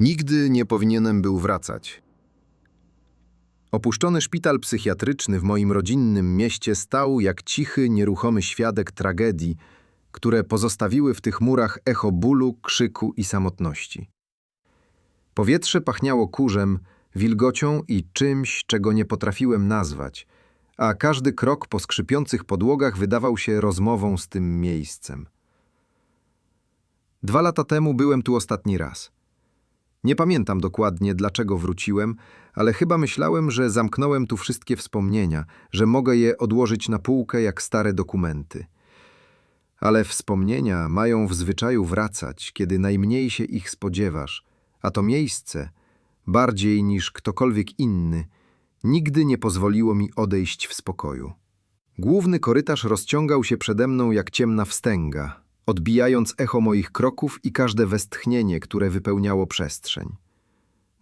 Nigdy nie powinienem był wracać. Opuszczony szpital psychiatryczny w moim rodzinnym mieście stał jak cichy, nieruchomy świadek tragedii, które pozostawiły w tych murach echo bólu, krzyku i samotności. Powietrze pachniało kurzem, wilgocią i czymś, czego nie potrafiłem nazwać, a każdy krok po skrzypiących podłogach wydawał się rozmową z tym miejscem. Dwa lata temu byłem tu ostatni raz. Nie pamiętam dokładnie, dlaczego wróciłem, ale chyba myślałem, że zamknąłem tu wszystkie wspomnienia, że mogę je odłożyć na półkę jak stare dokumenty. Ale wspomnienia mają w zwyczaju wracać, kiedy najmniej się ich spodziewasz, a to miejsce, bardziej niż ktokolwiek inny, nigdy nie pozwoliło mi odejść w spokoju. Główny korytarz rozciągał się przede mną jak ciemna wstęga, odbijając echo moich kroków i każde westchnienie, które wypełniało przestrzeń.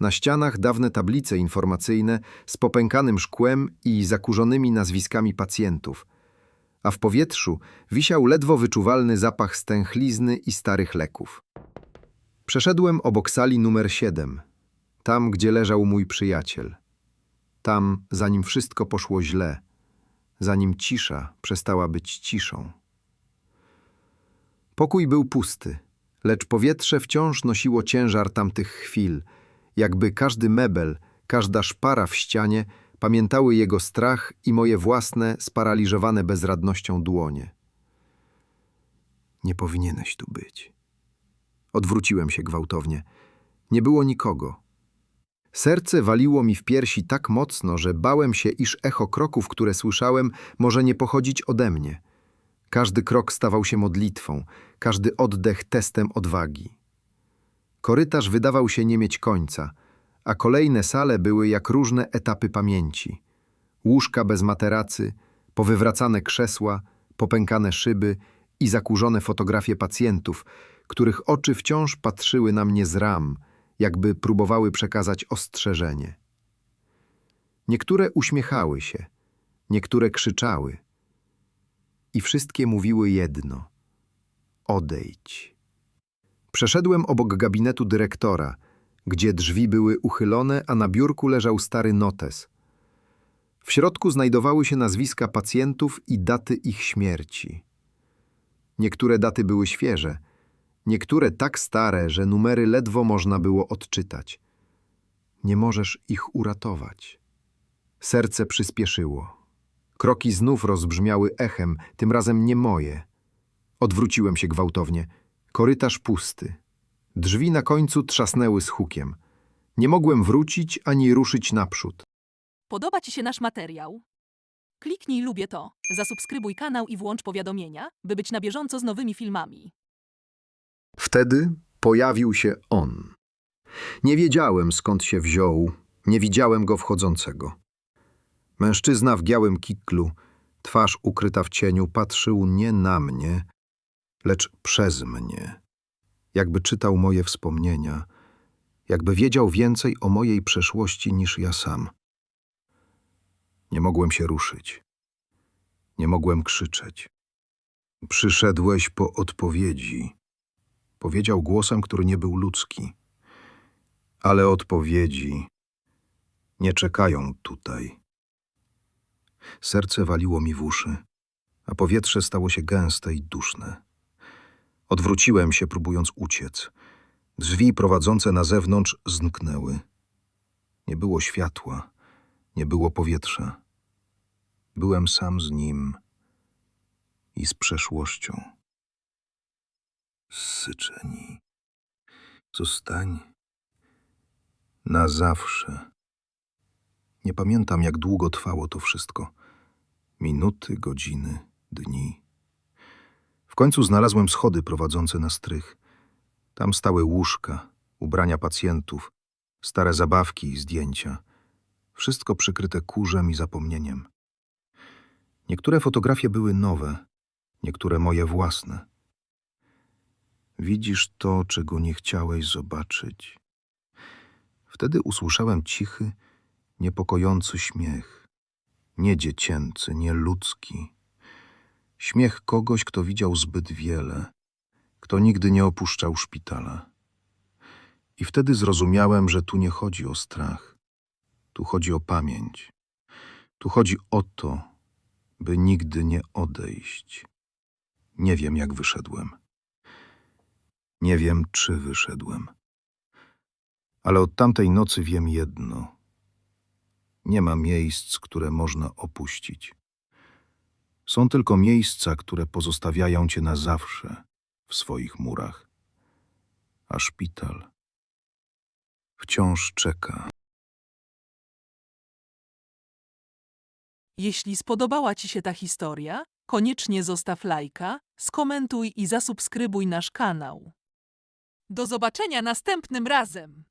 Na ścianach dawne tablice informacyjne z popękanym szkłem i zakurzonymi nazwiskami pacjentów, a w powietrzu wisiał ledwo wyczuwalny zapach stęchlizny i starych leków. Przeszedłem obok sali numer 7, tam, gdzie leżał mój przyjaciel. Tam, zanim wszystko poszło źle, zanim cisza przestała być ciszą. Pokój był pusty, lecz powietrze wciąż nosiło ciężar tamtych chwil, jakby każdy mebel, każda szpara w ścianie pamiętały jego strach i moje własne, sparaliżowane bezradnością dłonie. Nie powinieneś tu być. Odwróciłem się gwałtownie. Nie było nikogo. Serce waliło mi w piersi tak mocno, że bałem się, iż echo kroków, które słyszałem, może nie pochodzić ode mnie. Każdy krok stawał się modlitwą, każdy oddech testem odwagi. Korytarz wydawał się nie mieć końca, a kolejne sale były jak różne etapy pamięci. Łóżka bez materacy, powywracane krzesła, popękane szyby i zakurzone fotografie pacjentów, których oczy wciąż patrzyły na mnie z ram, jakby próbowały przekazać ostrzeżenie. Niektóre uśmiechały się, niektóre krzyczały – i wszystkie mówiły jedno: odejdź. Przeszedłem obok gabinetu dyrektora, gdzie drzwi były uchylone, a na biurku leżał stary notes. W środku znajdowały się nazwiska pacjentów i daty ich śmierci. Niektóre daty były świeże, niektóre tak stare, że numery ledwo można było odczytać. Nie możesz ich uratować. Serce przyspieszyło. Kroki znów rozbrzmiały echem, tym razem nie moje. Odwróciłem się gwałtownie. Korytarz pusty. Drzwi na końcu trzasnęły z hukiem. Nie mogłem wrócić ani ruszyć naprzód. Podoba Ci się nasz materiał? Kliknij lubię to, zasubskrybuj kanał i włącz powiadomienia, by być na bieżąco z nowymi filmami. Wtedy pojawił się on. Nie wiedziałem skąd się wziął, nie widziałem go wchodzącego. Mężczyzna w białym kiklu, twarz ukryta w cieniu, patrzył nie na mnie, lecz przez mnie. Jakby czytał moje wspomnienia, jakby wiedział więcej o mojej przeszłości niż ja sam. Nie mogłem się ruszyć. Nie mogłem krzyczeć. Przyszedłeś po odpowiedzi. Powiedział głosem, który nie był ludzki. Ale odpowiedzi nie czekają tutaj. Serce waliło mi w uszy, a powietrze stało się gęste i duszne. Odwróciłem się, próbując uciec. Drzwi prowadzące na zewnątrz znknęły. Nie było światła, nie było powietrza. Byłem sam z nim i z przeszłością. Syczeni. Zostań na zawsze. Nie pamiętam, jak długo trwało to wszystko. Minuty, godziny, dni. W końcu znalazłem schody prowadzące na strych. Tam stały łóżka, ubrania pacjentów, stare zabawki i zdjęcia. Wszystko przykryte kurzem i zapomnieniem. Niektóre fotografie były nowe, niektóre moje własne. Widzisz to, czego nie chciałeś zobaczyć. Wtedy usłyszałem cichy, niepokojący śmiech. Nie dziecięcy, nie ludzki. Śmiech kogoś, kto widział zbyt wiele, kto nigdy nie opuszczał szpitala. I wtedy zrozumiałem, że tu nie chodzi o strach. Tu chodzi o pamięć. Tu chodzi o to, by nigdy nie odejść. Nie wiem, jak wyszedłem. Nie wiem, czy wyszedłem. Ale od tamtej nocy wiem jedno. Nie ma miejsc, które można opuścić. Są tylko miejsca, które pozostawiają cię na zawsze w swoich murach. A szpital wciąż czeka. Jeśli spodobała Ci się ta historia, koniecznie zostaw lajka, skomentuj i zasubskrybuj nasz kanał. Do zobaczenia następnym razem!